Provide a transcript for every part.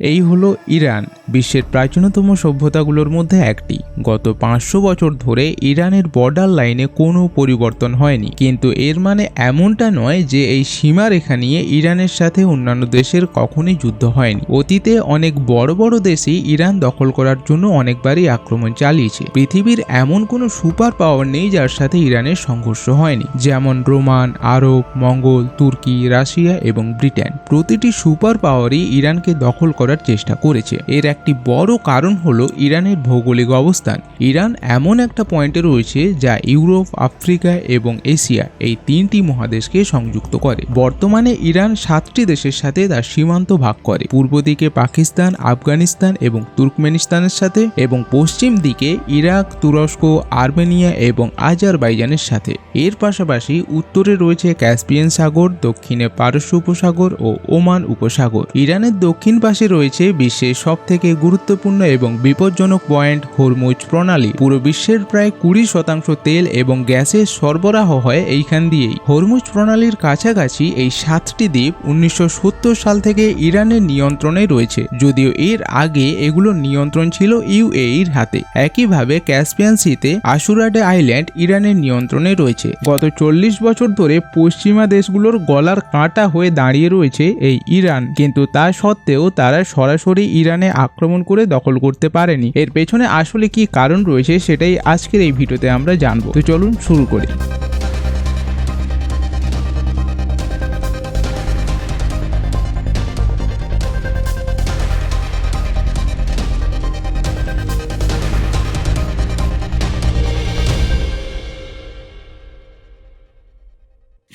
এই হলো ইরান, বিশ্বের প্রাচীনতম সভ্যতাগুলোর মধ্যে একটি। গত পাঁচশো বছর ধরে ইরানের বর্ডার লাইনে কোনো পরিবর্তন হয়নি। কিন্তু এর মানে এমনটা নয় যে এই সীমারেখা নিয়ে ইরানের সাথে অন্যান্য দেশের কখনোই যুদ্ধ হয়নি। অতীতে অনেক বড় বড় দেশই ইরান দখল করার জন্য অনেকবারই আক্রমণ চালিয়েছে। পৃথিবীর এমন কোনো সুপার পাওয়ার নেই যার সাথে ইরানের সংঘর্ষ হয়নি। যেমন রোমান, আরব, মঙ্গল, তুর্কি, রাশিয়া এবং ব্রিটেন। প্রতিটি সুপার পাওয়ারই ইরানকে দখল করার চেষ্টা করেছে। এর একটি বড় কারণ হলো ইরানের ভৌগোলিক অবস্থান। ইরান এমন একটা পয়েন্টে রয়েছে যা ইউরোপ, আফ্রিকা এবং এশিয়া এই তিনটি মহাদেশকে সংযুক্ত করে। বর্তমানে ইরান সাতটি দেশের সাথে তার সীমান্ত ভাগ করে। পূর্ব দিকে পাকিস্তান, আফগানিস্তান এবং তুর্কমেনিস্তানের সাথে এবং পশ্চিম দিকে ইরাক, তুরস্ক, আর্মেনিয়া এবং আজারবাইজানের সাথে। এর পাশাপাশি উত্তরে রয়েছে ক্যাসপিয়ান সাগর, দক্ষিণে পারস্য উপসাগর ও ওমান উপসাগর। ইরানের দক্ষিণ পাশে রয়েছে বিশ্বের সবথেকে গুরুত্বপূর্ণ এবং বিপজ্জনক পয়েন্ট হরমুজ প্রণালী। পুরো বিশ্বের প্রায় কুড়ি শতাংশ তেল এবং গ্যাসের সরবরাহ হয় এইখান দিয়েই। হরমুজ প্রণালীর কাছাকাছি এই সাতটি দ্বীপ উনিশশো সত্তর সাল থেকে ইরানের নিয়ন্ত্রণে রয়েছে, যদিও এর আগে এগুলো নিয়ন্ত্রণ ছিল ইউএইর হাতে। একইভাবে ক্যাসপিয়ান সিতে আশুরাডে আইল্যান্ড ইরানের নিয়ন্ত্রণে রয়েছে। গত চল্লিশ বছর ধরে পশ্চিমা দেশগুলোর গলার কাঁটা হয়ে দাঁড়িয়ে রয়েছে এই ইরান, কিন্তু তা সত্ত্বেও তারা সরাসরি ইরানে আক্রমণ করে দখল করতে পারেনি। এর পেছনে আসলে কি কারণ রয়েছে সেটাই আজকের এই ভিডিওতে আমরা জানব। তো চলুন শুরু করি।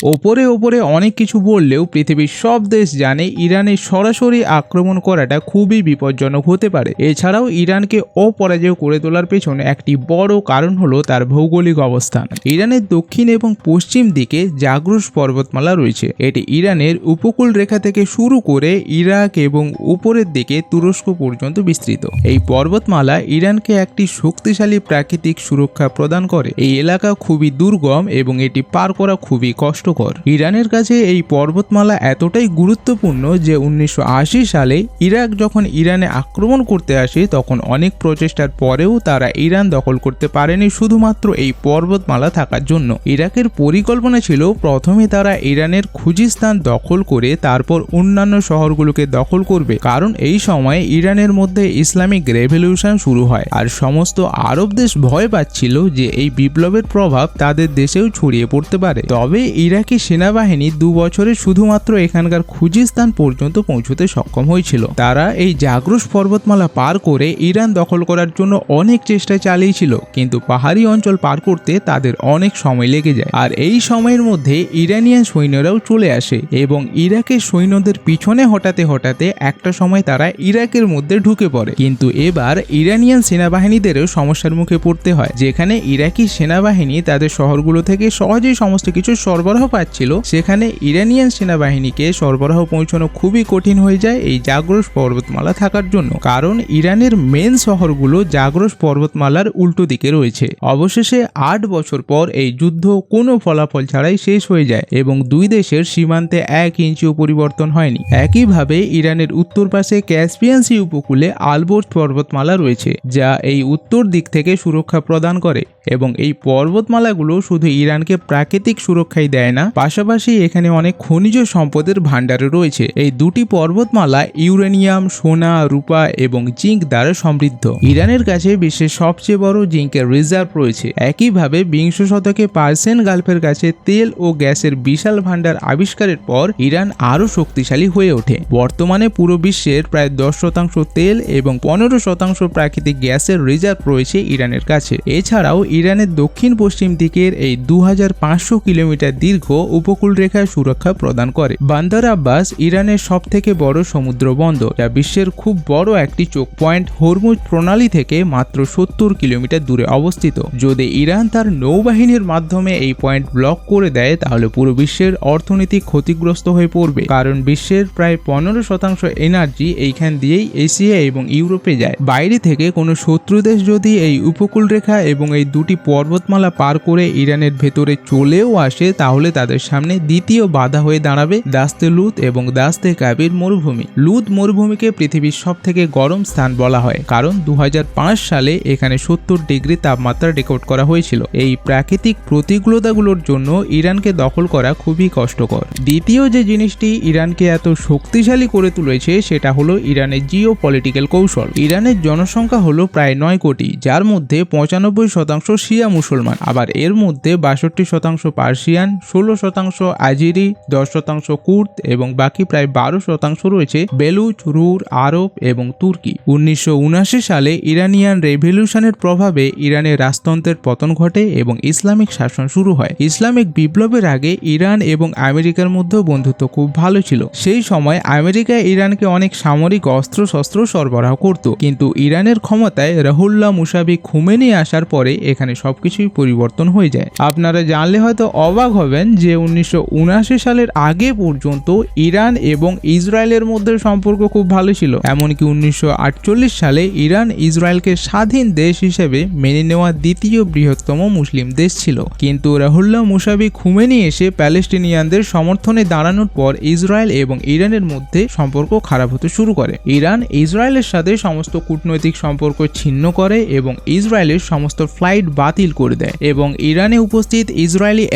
ওপরে ওপরে অনেক কিছু বললেও পৃথিবীর সব দেশ জানে ইরানের সরাসরি আক্রমণ করাটা খুবই বিপজ্জনক হতে পারে। এছাড়াও ইরানকে অপরাজয় করে তোলার পেছনে একটি বড় কারণ হলো তার ভৌগোলিক অবস্থান। ইরানের দক্ষিণ এবং পশ্চিম দিকে জাগ্রুস পর্বতমালা রয়েছে। এটি ইরানের উপকূল রেখা থেকে শুরু করে ইরাক এবং উপরের দিকে তুরস্ক পর্যন্ত বিস্তৃত। এই পর্বতমালা ইরানকে একটি শক্তিশালী প্রাকৃতিক সুরক্ষা প্রদান করে। এই এলাকা খুবই দুর্গম এবং এটি পার করা খুবই কষ্টকর। ইরানের কাছে এই পর্বতমালা এতটাই গুরুত্বপূর্ণ যে উনিশশো আশি সালে ইরাক যখন ইরানে আক্রমণ করতে আসে, তখন অনেক প্রচেষ্টার পরেও তারা ইরান দখল করতে পারেনি শুধুমাত্র এই পর্বতমালা থাকার জন্য। ইরাকের পরিকল্পনা ছিল প্রথমে তারা ইরানের খুজিস্তান দখল করে তারপর অন্যান্য শহরগুলোকে দখল করবে, কারণ এই সময়ে ইরানের মধ্যে ইসলামিক রেভলিউশন শুরু হয়। আর সমস্ত আরব দেশ ভয় পাচ্ছিল যে এই বিপ্লবের প্রভাব তাদের দেশেও ছড়িয়ে পড়তে পারে। তবে ইরাকি সেনাবাহিনী দু বছরে শুধুমাত্র এখানকার খুজিস্তান পর্যন্ত পৌঁছতে সক্ষম হয়েছিল। তারা এই জাগ্রস পর্বতমালা পার করে ইরান দখল করার জন্য অনেক চেষ্টা চালিয়েছিল, কিন্তু পাহাড়ি অঞ্চল পার করতে তাদের অনেক সময় লেগে যায়। আর এই সময়ের মধ্যে ইরানিয়ান সৈন্যরাও চলে আসে এবং ইরাকের সৈন্যদের পিছনে হঠাতে হঠাতে একটা সময় তারা ইরাকের মধ্যে ঢুকে পড়ে। কিন্তু এবার ইরানিয়ান সেনাবাহিনীদেরও সমস্যার মুখে পড়তে হয়, যেখানে ইরাকি সেনাবাহিনী তাদের শহরগুলো থেকে সহজেই সমস্ত কিছু সরবরাহ পাচ্ছিল সেখানে ইরানিয়ান সেনাবাহিনীকে সরবরাহ পৌঁছানো খুবই কঠিন হয়ে যায় এই জাগ্রস পর্বতমালা থাকার জন্য, কারণ ইরানের মেন শহরগুলো জাগ্রস পর্বতমালার উল্টো দিকে রয়েছে। অবশেষে আট বছর পর এই যুদ্ধ কোনো ফলাফল ছাড়াই শেষ হয়ে যায় এবং দুই দেশের সীমান্তে এক ইঞ্চিও পরিবর্তন হয়নি। একইভাবে ইরানের উত্তর পাশে ক্যাসপিয়ান সি উপকূলে আলবোর্জ পর্বতমালা রয়েছে, যা এই উত্তর দিক থেকে সুরক্ষা প্রদান করে এবং এই পর্বতমালাগুলো শুধু ইরানকে প্রাকৃতিক সুরক্ষাই দেয় না পাশাপাশি এখানে অনেক খনিজ সম্পদের ভাণ্ডারে রয়েছে। এই দুটি পর্বতমালা ইউরেনিয়াম, সোনা, রূপা এবং জিঙ্ক দ্বারা সমৃদ্ধ। ইরানের কাছে বিশ্বের সবচেয়ে বড় জিঙ্কের রিজার্ভ রয়েছে। একইভাবে বিংশ শতকে পার্সেন গালফের কাছে তেল ও গ্যাসের বিশাল ভাণ্ডার আবিষ্কারের পর ইরান আরও শক্তিশালী হয়ে ওঠে। বর্তমানে পুরো বিশ্বের প্রায় দশ শতাংশ তেল এবং পনেরো শতাংশ প্রাকৃতিক গ্যাসের রিজার্ভ রয়েছে ইরানের কাছে। এছাড়াও ইরানের দক্ষিণ পশ্চিম দিকের এই দু হাজার পাঁচশো কিলোমিটার দীর্ঘ উপকূল রেখায় সুরক্ষা প্রদান করে। বান্দার আব্বাস ইরানের সব থেকে বড় সমুদ্র বন্দর যা বিশ্বের খুব বড় একটি চোখ পয়েন্ট হরমুজ প্রণালী থেকে মাত্র সত্তর কিলোমিটার দূরে অবস্থিত। যদি ইরান তার নৌবাহিনীর মাধ্যমে এই পয়েন্ট ব্লক করে দেয়, তাহলে পুরো বিশ্বের অর্থনীতি ক্ষতিগ্রস্ত হয়ে পড়বে। কারণ বিশ্বের প্রায় পনেরো শতাংশ এনার্জি এইখান দিয়েই এশিয়া এবং ইউরোপে যায়। বাইরে থেকে কোনো শত্রু দেশ যদি এই উপকূল রেখা এবং এই দুটি পর্বতমালা পার করে ইরানের ভেতরে চলেও আসে, তাহলে তাদের সামনে দ্বিতীয় বাধা হয়ে দাঁড়াবে দাস্তে লুত এবং দাস্তে কাবির মরুভূমি। লুত মরুভূমিকে পৃথিবীর সব থেকে গরম স্থান বলা হয়, কারণ দু সালে এখানে সত্তর ডিগ্রি তাপমাত্রা রেকর্ড করা হয়েছিল। এই প্রাকৃতিক প্রতিকূলতাগুলোর জন্য ইরানকে দখল করা খুবই কষ্টকর। দ্বিতীয় যে জিনিসটি ইরানকে এত শক্তিশালী করে তুলেছে, সেটা হলো ইরানের জিও পলিটিক্যাল কৌশল। ইরানের জনসংখ্যা হলো প্রায় নয় কোটি, যার মধ্যে পঁচানব্বই শতাংশ শিয়া মুসলমান। আবার এর মধ্যে বাষট্টি শতাংশ পার্সিয়ান ষোলো শতাংশ আজিরি দশ শতাংশ কুর্দ এবং বাকি প্রায় বারো শতাংশ রয়েছে বেলুচ, রুর, আরব এবং তুর্কি। উনিশশো সালে ইরানিয়ান রেভলিউশনের প্রভাবে ইরানের রাজতন্ত্রের পতন ঘটে এবং ইসলামিক শাসন শুরু হয়। ইসলামিক বিপ্লবের আগে ইরান এবং আমেরিকার মধ্যে বন্ধুত্ব খুব ভালো ছিল। সেই সময় আমেরিকা ইরানকে অনেক সামরিক অস্ত্র শস্ত্র সরবরাহ করত, কিন্তু ইরানের ক্ষমতায় রাহুল্লাহ মুসাবি খুমেনি আসার পরে এখানে সবকিছুই পরিবর্তন হয়ে যায়। আপনারা জানলে হয়তো অবাক হবেন যে উনিশশো উনআশি সালের আগে পর্যন্ত ইরান এবং ইসরায়েলের মধ্যে সম্পর্ক খুব ভালো ছিল। এমনকি উনিশশো আটচল্লিশ সালে ইরান ইসরায়েলকে স্বাধীন দেশ হিসেবে মেনে নেওয়া দ্বিতীয় বৃহত্তম মুসলিম দেশ ছিল। কিন্তু রাহুল্লাহ মুসাবি খুমেনি এসে প্যালেস্টিনিয়ানদের সমর্থনে দাঁড়ানোর পর ইসরায়েল এবং ইরানের মধ্যে সম্পর্ক খারাপ হতে শুরু করে। ইরান ইসরায়েলের সাথে সমস্ত কূটনৈতিক সম্পর্ক ছিন্ন করে এবং ইসরায়েলের সমস্ত ফ্লাইট বাতিল করে দেয় এবং ইরানে উপস্থিত ইসরায়েলি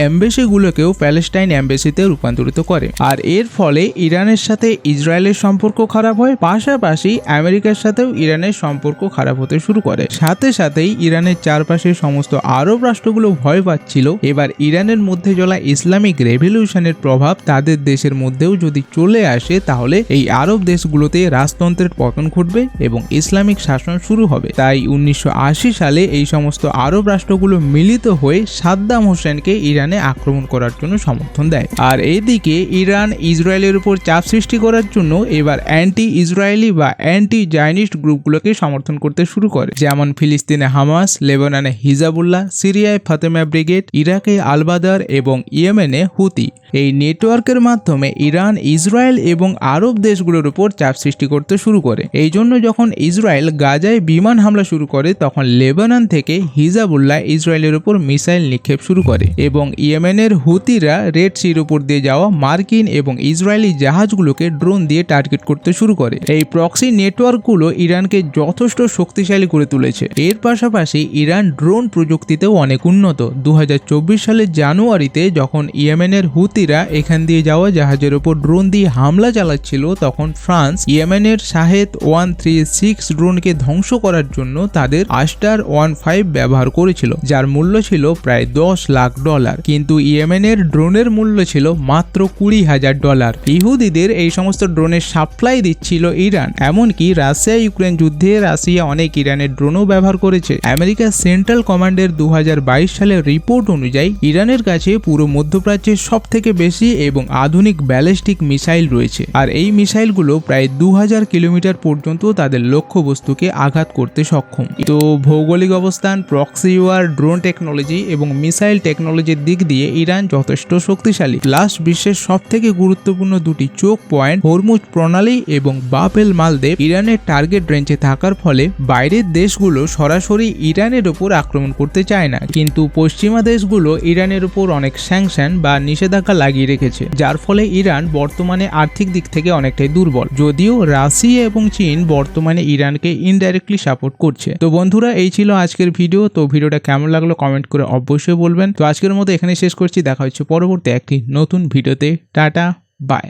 অ্যাম্বাসিগুলোকেও প্যালেস্টাইন অ্যাম্বাসিতে রূপান্তরিত করে। আর এর ফলে ইরানের সাথে ইসরায়েলের সম্পর্ক খারাপ হয়, পাশাপাশি আমেরিকার সাথেও ইরানের সম্পর্ক খারাপ হতে শুরু করে। সাথে সাথেই ইরানের চারপাশে সমস্ত আরব রাষ্ট্রগুলো ভয় পাচ্ছিল। এবার ইরানের মধ্যে চলা ইসলামিক রেভলিউশনের প্রভাব তাদের দেশের মধ্যেও যদি চলে আসে, তাহলে এই আরব দেশগুলোতে রাজতন্ত্রের পতন ঘটবে এবং ইসলামিক শাসন শুরু হবে। তাই উনিশশো আশি সালে এই সমস্ত আরব রাষ্ট্রগুলো মিলিত হয়ে সাদ্দাম হোসেনকে ইরানে আক্রমণ করার জন্য সমর্থন দেয়। আর এইদিকে ইরান ইসরায়েলের উপর চাপ সৃষ্টি করার জন্য এবার অ্যান্টি ইসরায়েলি বা অ্যান্টি জাইনিস্ট গ্রুপগুলোকে সমর্থন করতে শুরু করে। যেমন ফিলিস্তিনে হামাস, লেবাননে হিজাবুল্লাহ, সিরিয়ায় ফাতেমা ব্রিগেড, ইরাকে আলবাদার এবং ইয়েমেনে হুতি। এই নেটওয়ার্কের মাধ্যমে ইরান, ইসরায়েল এবং আরব দেশগুলোর উপর চাপ সৃষ্টি করতে শুরু করে। এই জন্য যখন ইসরায়েল গাজায় বিমান হামলা শুরু করে, তখন লেবানন থেকে হিজাবুল্লাহ ইসরায়েলের উপর মিসাইল নিক্ষেপ শুরু করে এবং ইয়েমেনের হুতিরা রেড সির উপর দিয়ে যাওয়া মার্কিন এবং ইসরায়েলি জাহাজগুলোকে ড্রোন দিয়ে টার্গেট করতে শুরু করে। এই প্রক্সি নেটওয়ার্কগুলো ইরানকে যথেষ্ট শক্তিশালী করে তুলেছে। এর পাশাপাশি ইরান ড্রোন প্রযুক্তিতেও অনেক উন্নত। দু হাজার চব্বিশ সালের জানুয়ারিতে যখন ইয়েমেনের হুতিরা এখান দিয়ে যাওয়া জাহাজের ওপর ড্রোন দিয়ে হামলা চালাচ্ছিল, তখন ফ্রান্স ইয়েমেনের শাহেদ ওয়ান থ্রি সিক্স ড্রোনকে ধ্বংস করার জন্য তাদের আস্টার ওয়ান ফাইভ ব্যবহার করেছিল, যার মূল্য ছিল প্রায় দশ লাখ ডলার। কিন্তু ইয়েমেনের ড্রোনের মূল্য ছিল মাত্র কুড়ি হাজার ডলার। ইহুদিদের এই সমস্ত ড্রোনের সাপ্লাই দিচ্ছিল ইরান, এমনকি রাশিয়া ইউক্রেন যুদ্ধে রাশিয়া অনেক ইরানের ড্রোনও ব্যবহার করেছে। আমেরিকার সেন্ট্রাল কমান্ডের দু হাজার বাইশ সালের রিপোর্ট অনুযায়ী, ইরানের কাছে পুরো মধ্যপ্রাচ্যের সব থেকে বেশি এবং আধুনিক ব্যালিস্টিক মিসাইল রয়েছে। আর এই মিসাইলগুলো প্রায় দু হাজার কিলোমিটার পর্যন্ত তাদের লক্ষ্যবস্তুকে আঘাত করতে সক্ষম। তো ভৌগোলিক অবস্থান, প্রক্সি ওয়ার, ড্রোন টেকনোলজি এবং মিসাইল টেকনোলজির দিক দিয়ে ইরান যথেষ্ট শক্তিশালী। প্লাস বিশ্বের সব থেকে গুরুত্বপূর্ণ দুটি চোখ পয়েন্ট, হরমুজ প্রণালী এবং বাপেল মালদেব ইরানের টার্গেট রেঞ্জে থাকার ফলে বাইরের দেশগুলো সরাসরি ইরানের উপর আক্রমণ করতে চায় না। কিন্তু পশ্চিমা দেশগুলো ইরানের উপর অনেক স্যাংশন বা নিষেধাজ্ঞা লাগিয়ে রেখেছে, যার ফলে ইরান বর্তমানে আর্থিক দিক থেকে অনেকটাই দুর্বল। যদিও রাশিয়া এবং চীন বর্তমানে ইরানকে ইনডাইরেক্টলি সাপোর্ট করছে। তো বন্ধুরা, এই ছিল আজকের ভিডিও তো ভিডিওটা কেমন লাগল কমেন্ট করে অবশ্যই বলবেন। তো আজকের মতো এখানে শেষ করছি। দেখা হচ্ছে পরবর্তী একটি নতুন ভিডিওতে। Tata bye